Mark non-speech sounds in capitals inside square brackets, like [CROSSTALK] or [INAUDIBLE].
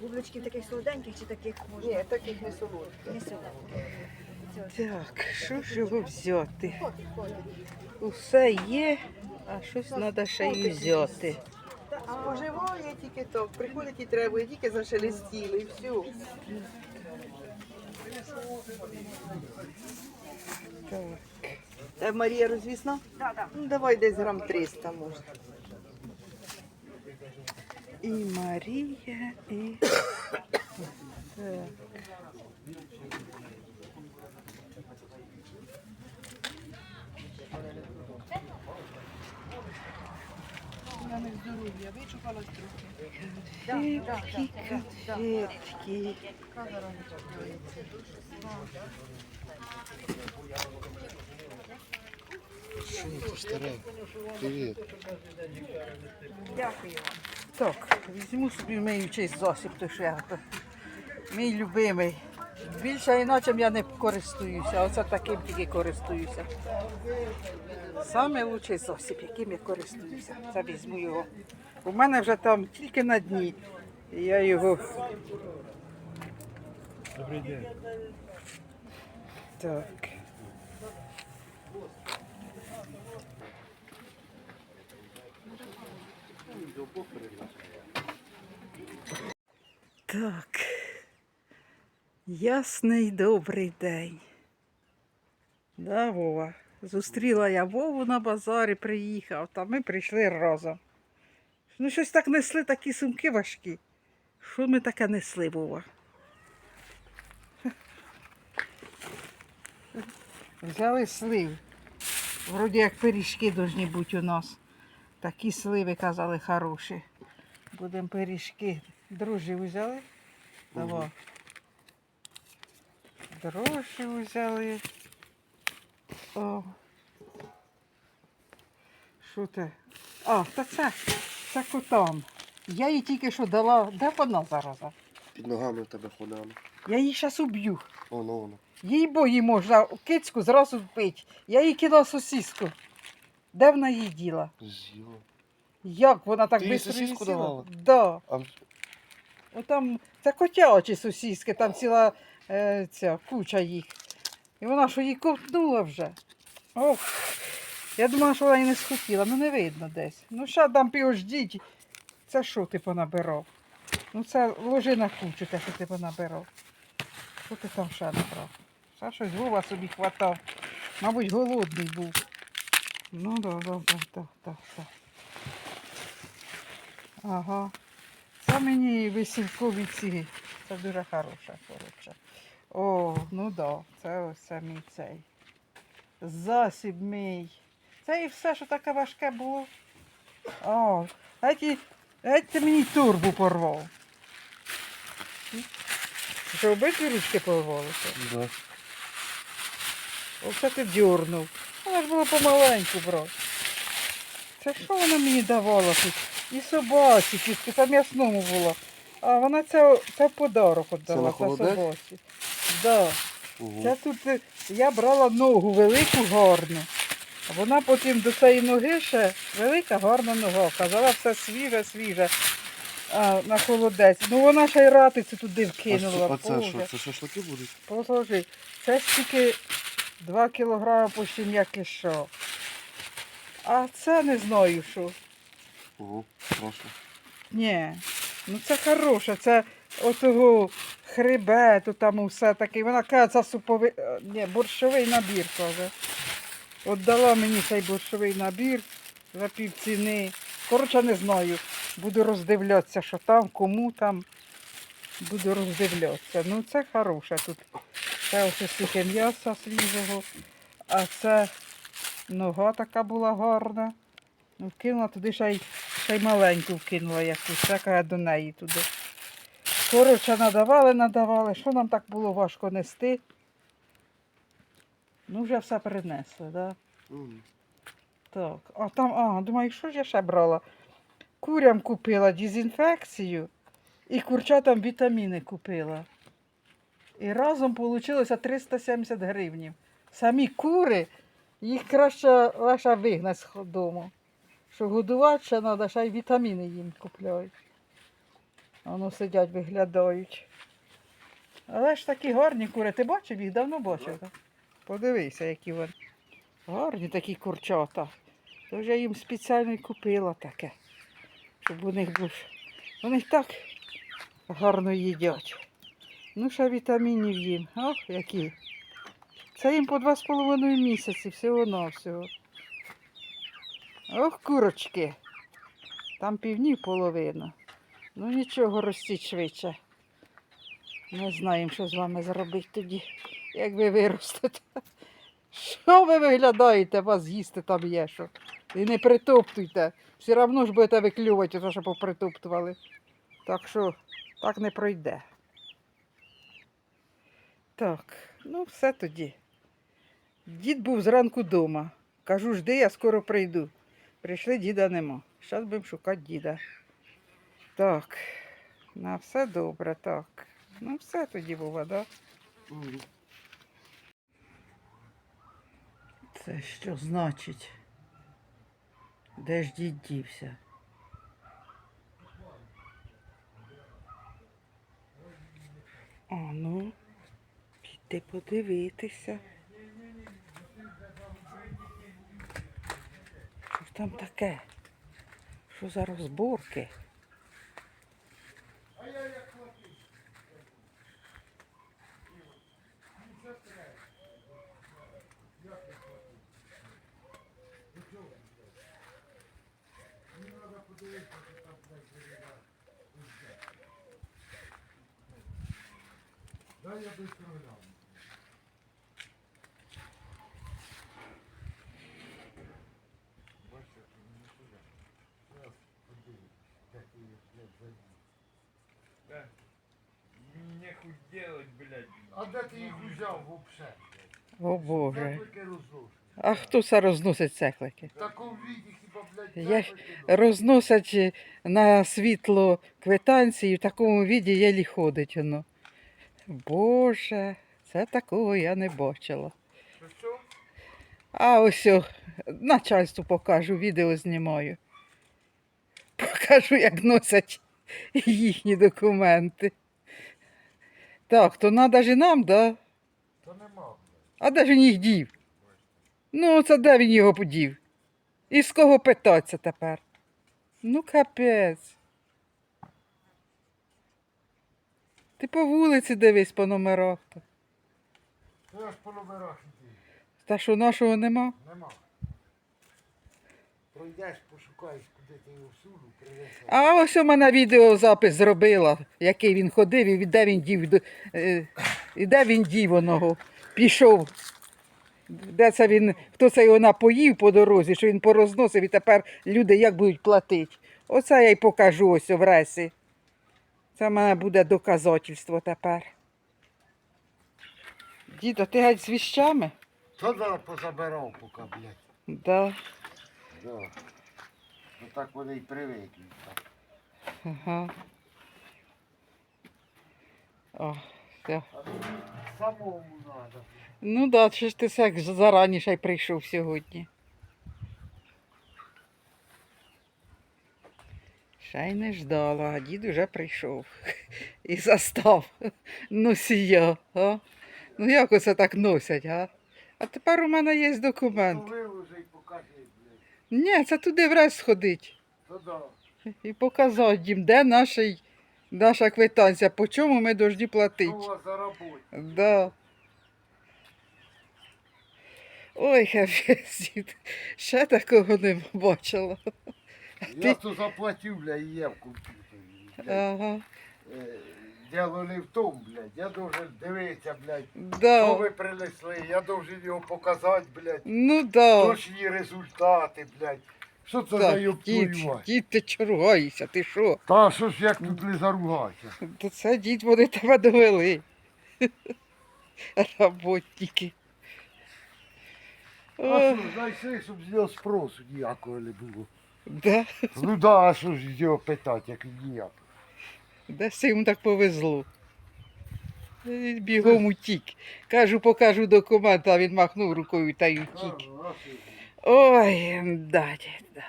Бубличків таких солоденьких чи таких можна? Ні, таких не солодких. Не солоденьких. Це Так, що ж його взяти? Усе є, а щось треба ще й взяти. Споживає тільки так, приходить і треба, тільки зашелестіли, і все. Так. Е, Марія розвісна? Да, да. Ну, давай десь грам 300 може. І Марія, і. Так. На них здоров'я, вичухалось трохи. Конфетки, конфетки. Ти стара? Привіт. Дякую вам. Так, візьму собі миючий засіб, то що я. то Мій любимий. Більше іначе я не користуюся, а оце таким тільки користуюся. Саме лучший засіб, яким я користуюся. Це візьму його. У мене вже там тільки на дні. Я його. Добрий день. Так. Так. Ясний добрий день. Да, Вова. Зустріла я Вову на базарі, приїхав, та ми прийшли разом. Ну, щось так несли, такі сумки важкі. Що ми таке несли, Вова? Взяли слив. Вроді як пиріжки повинні бути у нас. Такі сливи казали хороші. Будемо пиріжки. Дрожжі взяли. Давай. Дрожжі взяли. О. Що це? А, та це, це котам. Я їй тільки що дала. Де вона зараз? Під ногами в тебе ходила. Я її зараз уб'ю. Воно воно. Їй бої можна кицьку зразу вбити. Я їй кидала сосиску. Де вона її діла? З'їла. Як вона так Ти їй швидко сосиску їсила? давала? Да. А Ну, там це котячі сосиски, там ціла е, ця куча їх. І вона що її ковтнула вже. Ох. Я думала, що вона і не схотіла, ну не видно десь. Ну, ще там півждіть. Це що ти понабирав? Ну це ложи на кучу те, що ти понабирав. Що ти там ще набрав? Ще щось Вова собі хватав. Мабуть, голодний був. Ну, да, да, да, да, да, да. Ага. Це мені весількові ці. Це дуже хороше, коротше. О, ну да, це ось мій цей. Засіб мій. Це і все, що таке важке було. О, геть, геть ти мені турбу порвав. Що обидві ручки порвалися? да. Оце ти дьорнув. Вона ж було помаленьку, брат. Це що вона мені давала тут? І собаці, тільки це м'ясному було. А вона це, це в подарок віддала, це собаці. Да. Угу. Це тут е, я брала ногу велику, гарну. А вона потім до цієї ноги ще велика, гарна нога. Казала, все свіже, свіже. А, на холодець. Ну вона ще й ратицю туди А, вкинула. що- а це що? Це шашлики будуть? Положи. Це стільки 2 кілограми почти м'яке що. А це не знаю що. Угу. Страшно. Ні. Ну це хороше, це отого хребету там все таке. Вона каже, це суповий, е, ні, борщовий набір, каже. От дала мені цей борщовий набір за півціни. Коротше, не знаю. Буду роздивлятися, що там, кому там. Буду роздивлятися. Ну це хороше тут. Це ось стільки м'яса свіжого. А це нога така була гарна. Ну, Вкинула туди ще й, ще й маленьку вкинула якусь, така до неї туди. Коротше, надавали, надавали. Що нам так було важко нести? Ну, вже все перенесли, так? Да? Мгм. Так, а там, а, думаю, що ж я ще брала? Курям купила дезінфекцію і курчатам вітаміни купила. І разом вийшло 370 гривнів. Самі кури, їх краще лише вигнати з дому. Що годувати ще треба, ще й вітаміни їм купляють. Воно сидять, виглядають. Але ж такі гарні кури. Ти бачив їх? Давно бачив. так? Подивися, які вони. Гарні такі курчата. То вже їм спеціально купила таке. Щоб у них був. Вони так гарно їдять. Ну, ще вітамінів їм. Ох, які. Це їм по два з половиною місяці, всього навсього. Ох, курочки. Там півнів половина. Ну нічого, ростіть швидше. Не знаємо, що з вами зробити тоді, як ви виростете. Що ви виглядаєте, вас їсти там є що. І не притоптуйте. Все одно ж будете виклювати, те, що попритоптували. Так що так не пройде. Так, ну все тоді. Дід був зранку вдома. Кажу, жди, я скоро прийду. Прийшли, діда нема. Зараз будемо шукати діда. Так, на все добре, так. Ну, все тоді бува, так? Мгм. Це що значить? Де ж дід дівся? А ну, піти подивитися. Що ж там таке? Що за розборки? Нехуй делать, блядь. А де ти їх взяв вообще? О Боже. А хто це розносить цеклики? В такому віді хіба, блядь, Я? Розносять е, на світло квитанції, в такому віді єлі ходить воно. Боже, це такого я не бачила. Що? А ось о, начальству покажу, відео знімаю. Покажу, як носять їхні документи. Так, то треба ж і нам, да? То нема. А де ж він їх дів? Ну, це де він його подів? І з кого питатися тепер? Ну, капець. Ти по вулиці дивись по номерах. то. Я ж по номерах іди. Та що нашого нема? Нема. Пройдеш, пошукаєш, А ось у мене відеозапис зробила, який він ходив і де він дів, е, і де він дів оного. Пішов. Де це він, хто це його напоїв по дорозі, що він порозносив і тепер люди як будуть платити. Оце я й покажу ось в ресі. Це в мене буде доказательство тепер. Діда, ти геть з віщами? То зараз позабирав поки, блядь. Да. Да. Ну так вони й привикли. Так. Ага. О, все. А самому треба. Ну да, чи ж ти як зараніше й прийшов сьогодні. Ще й не ждала, а дід уже прийшов [LAUGHS] і застав [LAUGHS] носія. А? Ну як оце так носять, а? А тепер у мене є документ. виложи і покажи, блядь. Ні, це туди враз сходить То да. і показати їм, де нашій, наша квитанція, по чому ми Що платити. у вас за робота? Да. Ой, капець, ще такого не бачила. Я то заплатив, блядь, і є в комп'ютері. Ага. Е, Діло не в тому, блядь. Я должен дивитися, блядь. Що Да. ви принесли? Я должен його показати, блядь. Ну да. Точні результати, блядь. Що це за ёб дід, ти чаругаєшся, ти що? Та що ж як тут не заругатися? То це дід, вони тебе довели. Работники. А що, знайшли, щоб з нього спросу ніякого не було. да, Ну да, а що ж з нього питати, як він ніяк. Десь йому так повезло. Бігом утік. Кажу, покажу документ, а він махнув рукою та й утік. Ой, да, да.